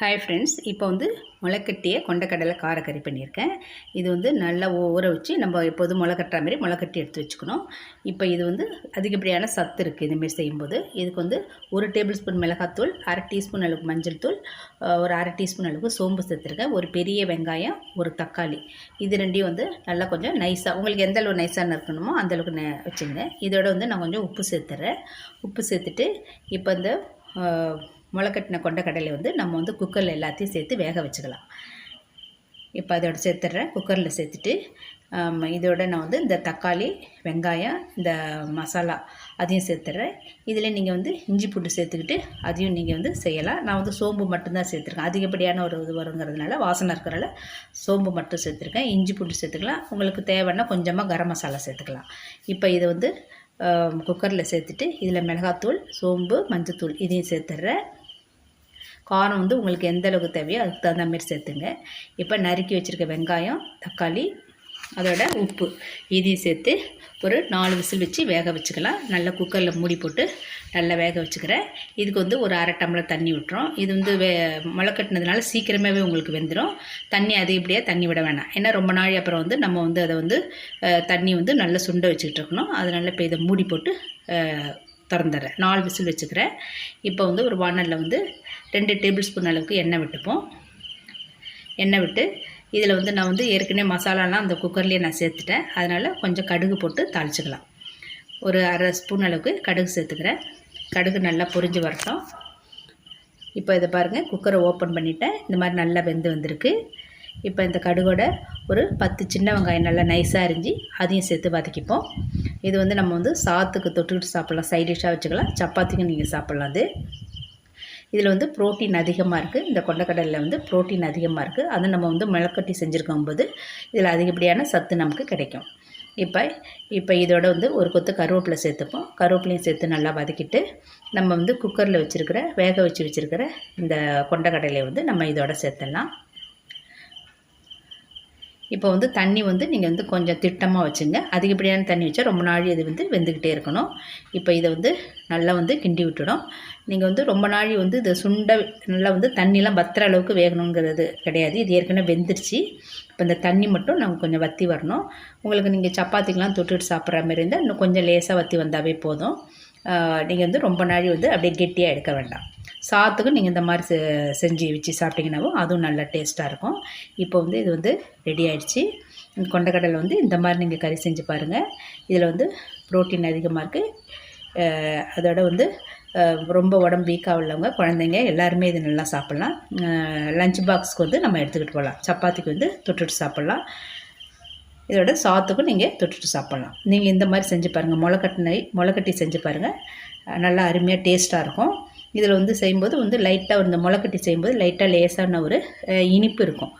Hi friends இப்போ வந்து முளைக்கட்டியை கொண்டக்கடலை காரக்கறி பண்ணியிருக்கேன். இது வந்து நல்லா ஊற வச்சு நம்ம எப்போதும் முளைக்கட்டுற மாதிரி முளைக்கட்டி எடுத்து வச்சுக்கணும். இப்போ இது வந்து அதிகப்படியான சத்து இருக்குது இதுமாரி செய்யும்போது. இதுக்கு வந்து ஒரு டேபிள் ஸ்பூன் மிளகாத்தூள் அரை டீஸ்பூன் அளவுக்கு மஞ்சள் தூள் ஒரு அரை டீஸ்பூன் அளவுக்கு சோம்பு சேர்த்துருக்கேன். ஒரு பெரிய வெங்காயம் ஒரு தக்காளி. இது ரெண்டையும் வந்து நல்லா கொஞ்சம் நைஸாக உங்களுக்கு எந்த அளவு நைஸாக இருக்கணுமோ அந்த அளவுக்கு நெ வச்சுங்க இதோட வந்து நான் கொஞ்சம் உப்பு சேர்த்துறேன். உப்பு சேர்த்துட்டு இப்போ இந்த முளைக்கட்டின கொண்டக்கடலை வந்து நம்ம வந்து குக்கரில் எல்லாத்தையும் சேர்த்து வேக வச்சுக்கலாம். இப்போ அதோட சேர்த்துட்றேன். குக்கரில் சேர்த்துட்டு இதோட நான் வந்து இந்த தக்காளி வெங்காயம் இந்த மசாலா அதையும் சேர்த்துட்றேன். இதில் நீங்கள் வந்து இஞ்சி பூண்டு சேர்த்துக்கிட்டு அதையும் நீங்கள் வந்து செய்யலாம். நான் வந்து சோம்பு மட்டும்தான் சேர்த்துருக்கேன். அதிகப்படியான ஒரு இது வருங்கிறதுனால வாசனை இருக்கிறனால சோம்பு மட்டும் சேர்த்துருக்கேன். இஞ்சி பூண்டு சேர்த்துக்கலாம். உங்களுக்கு தேவைன்னா கொஞ்சமாக கரம் மசாலா சேர்த்துக்கலாம். இப்போ இதை வந்து குக்கரில் சேர்த்துட்டு இதில் மிளகாத்தூள் சோம்பு மஞ்சத்தூள் இதையும் சேர்த்துட்றேன். காரம் வந்து உங்களுக்கு எந்த அளவுக்கு தேவையோ அதுக்கு தகுந்த மாதிரி சேர்த்துங்க. இப்போ நறுக்கி வச்சுருக்க வெங்காயம் தக்காளி அதோட உப்பு இதையும் சேர்த்து ஒரு நாலு விசில் வச்சு வேக வச்சுக்கலாம். நல்லா குக்கரில் மூடி போட்டு நல்லா வேக வச்சுக்கிறேன். இதுக்கு வந்து ஒரு அரை டம்ளர் தண்ணி விட்டுறோம். இது வந்து வே முளைக்கட்டினதுனால சீக்கிரமாகவே உங்களுக்கு வெந்துடும் தண்ணி அதிகப்படியாக தண்ணி விட வேணாம். ஏன்னா ரொம்ப நாள் அப்புறம் வந்து நம்ம வந்து அதை வந்து தண்ணி வந்து நல்லா சுண்ட வச்சுக்கிட்டு இருக்கணும். அதனால் இப்போ இதை மூடி போட்டு திறந்துடுறேன். நாலு விசில் வச்சுக்கிறேன். இப்போ வந்து ஒரு வானலில் வந்து ரெண்டு டேபிள் ஸ்பூன் அளவுக்கு எண்ணெய் விட்டுப்போம். எண்ணெய் விட்டு இதில் வந்து நான் வந்து ஏற்கனவே மசாலாலாம் அந்த குக்கர்லேயே நான் சேர்த்துட்டேன். அதனால் கொஞ்சம் கடுகு போட்டு தாளிச்சுக்கலாம். ஒரு அரை ஸ்பூன் அளவுக்கு கடுகு சேர்த்துக்கிறேன். கடுகு நல்லா பொரிஞ்சு வரட்டும். இப்போ இதை பாருங்கள் குக்கரை ஓப்பன் பண்ணிவிட்டேன் இந்த மாதிரி நல்லா வெந்து வந்திருக்கு. இப்போ இந்த கடுகோட ஒரு பத்து சின்ன வெங்காயம் நல்லா நைஸாக அரிஞ்சு அதையும் சேர்த்து வதக்கிப்போம். இது வந்து நம்ம வந்து சாத்துக்கு தொட்டுக்கிட்டு சாப்பிட்லாம். சைட் டிஷ்ஷாக வச்சுக்கலாம். சப்பாத்திக்கும் நீங்கள் சாப்பிட்லாம் அது. இதில் வந்து புரோட்டீன் அதிகமாக இருக்குது இந்த கொண்டக்கடலில் வந்து புரோட்டீன் அதிகமாக இருக்குது அதை நம்ம வந்து மிளக்கட்டி செஞ்சுருக்கும் போது இதில் அதிகப்படியான சத்து நமக்கு கிடைக்கும். இப்போ இப்போ இதோட வந்து ஒரு கொத்து கருவேப்பிலை சேர்த்துப்போம். கருவேப்பிலையும் சேர்த்து நல்லா வதக்கிட்டு நம்ம வந்து குக்கரில் வச்சுருக்கிற வேக வச்சு வச்சுருக்கிற இந்த கொண்டக்கடலையை வந்து நம்ம இதோட சேர்த்துடலாம். இப்போ வந்து தண்ணி வந்து நீங்கள் வந்து கொஞ்சம் திட்டமாக வச்சுங்க. அதிகப்படியான தண்ணி வச்சா ரொம்ப நாள் இது வந்து வெந்துக்கிட்டே இருக்கணும். இப்போ இதை வந்து நல்லா வந்து கிண்டி விட்டுடும் நீங்கள் வந்து ரொம்ப நாள் வந்து இதை சுண்ட நல்லா வந்து தண்ணிலாம் வத்துற அளவுக்கு வேகணுங்கிறது கிடையாது. இது ஏற்கனவே வெந்துருச்சு. இப்போ இந்த தண்ணி மட்டும் நம்ம கொஞ்சம் வற்றி வரணும். உங்களுக்கு நீங்கள் சப்பாத்திக்கெலாம் தொட்டுட்டு சாப்பிட்ற மாதிரி இருந்தால் இன்னும் கொஞ்சம் லேசாக வற்றி வந்தாவே போதும். நீங்கள் வந்து ரொம்ப நாள் வந்து அப்படியே கெட்டியாக எடுக்க வேண்டாம். சாத்துக்கும் நீங்கள் இந்த மாதிரி செ செஞ்சு வச்சு சாப்பிட்டீங்கன்னாவும் அதுவும் நல்லா டேஸ்ட்டாக இருக்கும். இப்போ வந்து இது வந்து ரெடி ஆகிடுச்சு கொண்டக்கடலை வந்து இந்த மாதிரி நீங்கள் கறி செஞ்சு பாருங்கள் இதில் வந்து புரோட்டீன் அதிகமாக இருக்குது அதோட வந்து ரொம்ப உடம்பு வீக்காக உள்ளவங்க குழந்தைங்க எல்லாருமே இது நல்லா சாப்பிட்லாம். லஞ்ச் பாக்ஸ்க்கு வந்து நம்ம எடுத்துக்கிட்டு போகலாம். சப்பாத்திக்கு வந்து தொட்டுட்டு சாப்பிட்லாம். இதோட சாத்துக்கும் நீங்கள் தொட்டுட்டு சாப்பிட்லாம். நீங்கள் இந்த மாதிரி செஞ்சு பாருங்கள் முளைக்கட்டினை முளைக்கட்டி செஞ்சு பாருங்கள் நல்லா அருமையாக டேஸ்ட்டாக இருக்கும். இதில் வந்து செய்யும்போது வந்து லைட்டாக இந்த முளைக்கட்டி செய்யும்போது லைட்டாக லேசான ஒரு இனிப்பு இருக்கும்.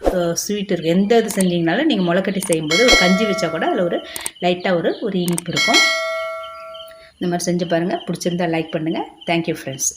ஸ்வீட் இருக்கும். எந்த இது செஞ்சீங்கனாலும் நீங்கள் முளைக்கட்டி செய்யும்போது ஒரு கஞ்சி வச்சா கூட அதில் ஒரு லைட்டாக ஒரு ஒரு இனிப்பு இருக்கும். இந்த மாதிரி செஞ்சு பாருங்கள் பிடிச்சிருந்தா லைக் பண்ணுங்கள் தேங்க்யூ ஃப்ரெண்ட்ஸ்